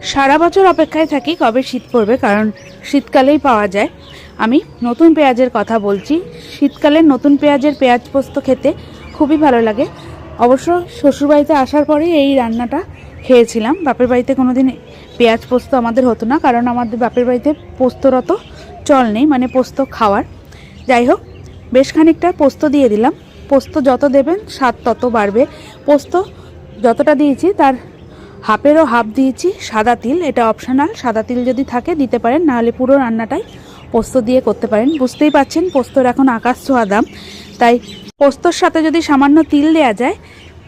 সারা বছর অপেক্ষায় থাকি কবে শীত পড়বে, কারণ শীতকালেই পাওয়া যায়। আমি নতুন পেঁয়াজের কথা বলছি। শীতকালে নতুন পেঁয়াজের পেঁয়াজ পোস্ত খেতে খুবই ভালো লাগে। অবশ্য শ্বশুরবাড়িতে আসার পরে এই রান্নাটা খেয়েছিলাম। বাপের বাড়িতে কোনো দিন পেঁয়াজ পোস্ত আমাদের হতো না, কারণ আমাদের বাপের বাড়িতে পোস্তরত চল নেই মানে পোস্ত খাওয়ার। যাই হোক, বেশ খানিকটা পোস্ত দিয়ে দিলাম। পোস্ত যত দেবেন, স্বাদ তত বাড়বে। পোস্ত যতটা দিয়েছি, তার হাফেরও হাফ দিয়েছি, সাদা তিল, এটা অপশনাল সাদা তিল যদি থাকে দিতে পারেন, নাহলে পুরো রান্নাটাই পোস্ত দিয়ে করতে পারেন। বুঝতেই পাচ্ছেন, পোস্তর এখন আকাশ ছোঁয়া দাম, তাই পোস্তর সাথে যদি সামান্য তিল দেওয়া যায়,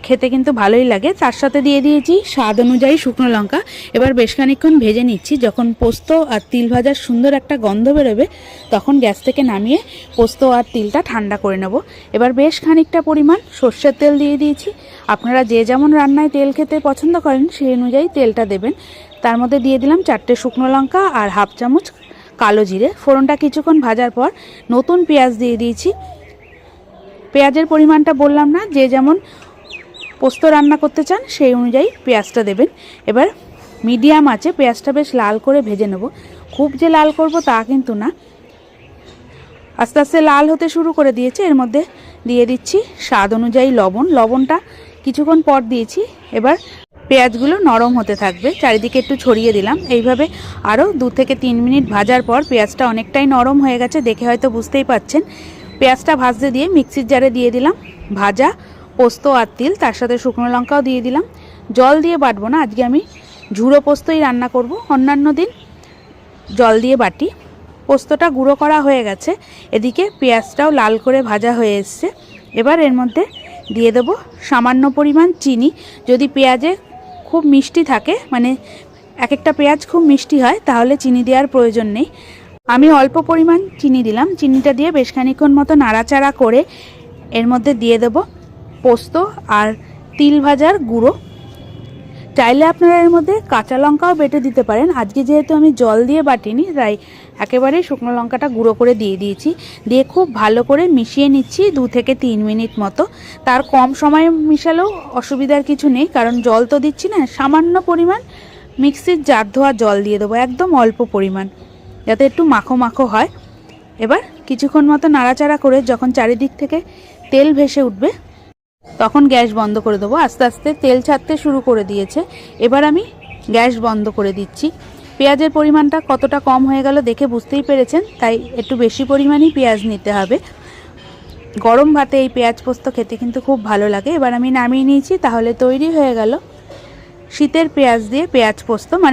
খেতে কিন্তু ভালোই লাগে। তার সাথে দিয়ে দিয়েছি স্বাদ অনুযায়ী শুকনো লঙ্কা। এবার বেশ খানিকক্ষণ ভেজে নিচ্ছি। যখন পোস্ত আর তিল ভাজার সুন্দর একটা গন্ধ বেরোবে, তখন গ্যাস থেকে নামিয়ে পোস্ত আর তিলটা ঠান্ডা করে নেব। এবার বেশ খানিকটা পরিমাণ সর্ষের তেল দিয়ে দিয়েছি। আপনারা যে যেমন রান্নায় তেল খেতে পছন্দ করেন, সেই অনুযায়ী তেলটা দেবেন। তার মধ্যে দিয়ে দিলাম চারটে শুকনো লঙ্কা আর হাফ চামচ কালো জিরে। ফোড়নটা কিছুক্ষণ ভাজার পর নতুন পেঁয়াজ দিয়ে দিয়েছি। পেঁয়াজের পরিমাণটা বললাম না, যে যেমন পোস্ত রান্না করতে চান, সেই অনুযায়ী পেঁয়াজটা দেবেন। এবার মিডিয়াম আছে পেঁয়াজটা বেশ লাল করে ভেজে নেব। খুব যে লাল করব তা কিন্তু না। আস্তে আস্তে লাল হতে শুরু করে দিয়েছে। এর মধ্যে দিয়ে দিচ্ছি স্বাদ অনুযায়ী লবণ। লবণটা কিছুক্ষণ পর দিয়েছি। এবার পেঁয়াজগুলো নরম হতে থাকবে। চারিদিকে একটু ছড়িয়ে দিলাম। এইভাবে আরও দু থেকে তিন মিনিট ভাজার পর পেঁয়াজটা অনেকটাই নরম হয়ে গেছে। দেখে হয়তো বুঝতেই পাচ্ছেন। পেঁয়াজটা ভাজতে দিয়ে মিক্সির জারে দিয়ে দিলাম। ভাজা পোস্ত আর তিল, তার সাথে শুকনো লঙ্কাও দিয়ে দিলাম। জল দিয়ে বাটবো না। আজকে আমি ঝুড়ো পোস্তই রান্না করব। অন্যান্য দিন জল দিয়ে বাটি। পোস্তটা গুঁড়ো করা হয়ে গেছে। এদিকে পেঁয়াজটাও লাল করে ভাজা হয়ে এসছে। এবার এর মধ্যে দিয়ে দেব। সামান্য পরিমাণ চিনি। যদি পেঁয়াজে খুব মিষ্টি থাকে মানে এক একটা পেঁয়াজ খুব মিষ্টি হয়, তাহলে চিনি দেওয়ার প্রয়োজন নেই। আমি অল্প পরিমাণ চিনি দিলাম। চিনিটা দিয়ে বেশ খানিক্ষণ মতো নাড়াচাড়া করে এর মধ্যে দিয়ে দেব পোস্ত আর তিল ভাজার গুঁড়ো। চাইলে আপনারা এর মধ্যে কাঁচা লঙ্কাও বেটে দিতে পারেন। আজকে যেহেতু আমি জল দিয়ে বাটিনি, তাই একেবারেই শুকনো লঙ্কাটা গুঁড়ো করে দিয়ে দিয়েছি। দিয়ে খুব ভালো করে মিশিয়ে নিচ্ছি দু থেকে তিন মিনিট মতো। তার কম সময় মিশালেও অসুবিধার কিছু নেই, কারণ জল তো দিচ্ছি না, সামান্য পরিমাণ মিক্সির জার ধোয়া জল দিয়ে দেবো, একদম অল্প পরিমাণ, যাতে একটু মাখো মাখো হয়। এবার কিছুক্ষণ মতো নাড়াচাড়া করে যখন চারিদিক থেকে তেল ভেসে উঠবে তখন গ্যাস বন্ধ করে দেবো। আস্তে আস্তে তেল ছাড়তে শুরু করে দিয়েছে। এবার আমি গ্যাস বন্ধ করে দিচ্ছি। পেঁয়াজের পরিমাণটা কতটা কম হয়ে গেল দেখে বুঝতেই পেরেছেন, তাই একটু বেশি পরিমাণেই পেঁয়াজ নিতে হবে। গরম ভাতে এই পেঁয়াজ পোস্ত খেতে কিন্তু খুব ভালো লাগে। এবার আমি নামিয়ে নিয়েছি, তাহলে তৈরি হয়ে গেল শীতের পেঁয়াজ দিয়ে পেঁয়াজ পোস্ত। মানে